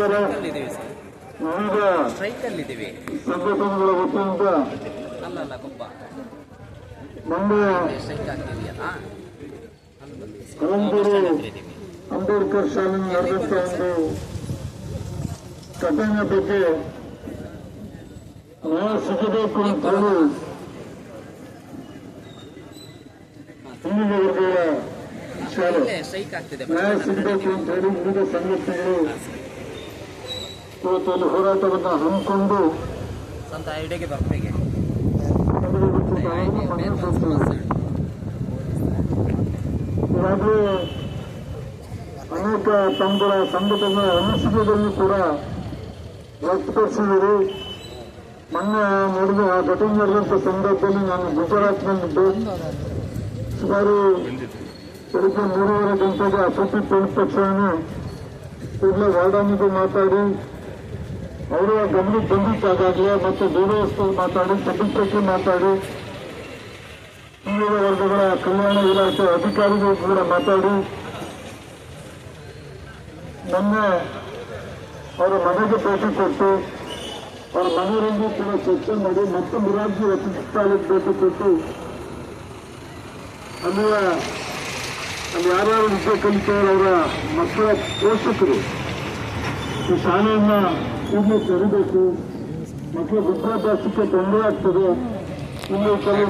ನಮಸ್ಕಾರ ಇದ್ದೀವಿ ಸರ್. ವಿವಿಧ ಸಂಘಟನೆಗಳ ವತಿಯಿಂದ ಬನ್ನಿ ಕಲಂದೂರು ಅಂಬೇಡ್ಕರ್ ಶಾಲೆಯಲ್ಲಿ ನಡೆದಂತ ಒಂದು ಘಟನೆ ಬಗ್ಗೆ ನ್ಯಾಯ ಸಿಗಬೇಕು ಅಂತ ಹೇಳಿ ಹಿಂದಿನ ವರ್ಗಗಳ ಶಾಲೆ. ನ್ಯಾಯ ಸಿಗಬೇಕು ಅಂತ ಹೇಳಿ ವಿವಿಧ ಸಂಘಟನೆಗಳು ಇವತ್ತು ಹೋರಾಟವನ್ನು ಹಮ್ಮಿಕೊಂಡು ಐಡಿಯಾಗೆ ಬರ್ಬೇಕೆ ಈಗಾಗಲೇ ಅನೇಕ ತಮ್ಮಗಳ ಸಂಘಟನೆಯ ಅನಿಸಿಕೆಗಳನ್ನು ಕೂಡ ವ್ಯಕ್ತಪಡಿಸಿದರು ಮೊನ್ನೆ ನಡೆದ ಆ ಘಟನೆ ನಡೆದಂಥ ಸಂದರ್ಭದಲ್ಲಿ ನಾನು ಗುಜರಾತ್ನಲ್ಲಿದ್ದೆ. ಸುಮಾರು ಬೆಳಿಗ್ಗೆ ಮೂರುವರೆ ಗಂಟೆಗೆ ಅಸತಿ ಪೊಲೀಸ್ ಪಕ್ಷವನ್ನು ಕೂಡಲೇ ವಾರ್ಡನಿಗೆ ಮಾತಾಡಿ ಅವರು ಗಮನಕ್ಕೆ ಬಂದಿದ್ದಾಗಲೇ ಮತ್ತು ಡಿವೈಎಸ್ಪಿ ಮಾತಾಡಿ ಇನ್ಸ್ಪೆಕ್ಟರ್ ಮಾತಾಡಿ ಹಿಂದುಳಿದ ವರ್ಗಗಳ ಕಲ್ಯಾಣ ಇಲಾಖೆ ಅಧಿಕಾರಿಗಳು ಕೂಡ ಮಾತಾಡಿ ನನ್ನ ಅವರ ಮನೆಗೆ ಭೇಟಿ ಕೊಟ್ಟು, ಅವರ ಮನೆಯಲ್ಲಿ ಕೂಡ ಚರ್ಚೆ ಮಾಡಿ, ಮತ್ತೆ ಮುರಾರ್ಜಿ ವಸತಿ ಶಾಲೆಗೆ ಭೇಟಿ ಕೊಟ್ಟು, ಅಲ್ಲಿಯ ಅಲ್ಲಿ ಯಾರ್ಯಾರು ವಿದ್ಯೆ ಕಲಿತಾರೆ ಅವರ ಮಕ್ಕಳ ಪೋಷಕರು ಈ ಶಾಲೆಯನ್ನ ಕೂಡಲೇ ತೆರಬೇಕು ಮಕ್ಕಳ ವಿದ್ಯಾಭ್ಯಾಸಕ್ಕೆ ತೊಂದರೆ ಆಗ್ತದೆ. ಇಲ್ಲಿ ಕೆಲವು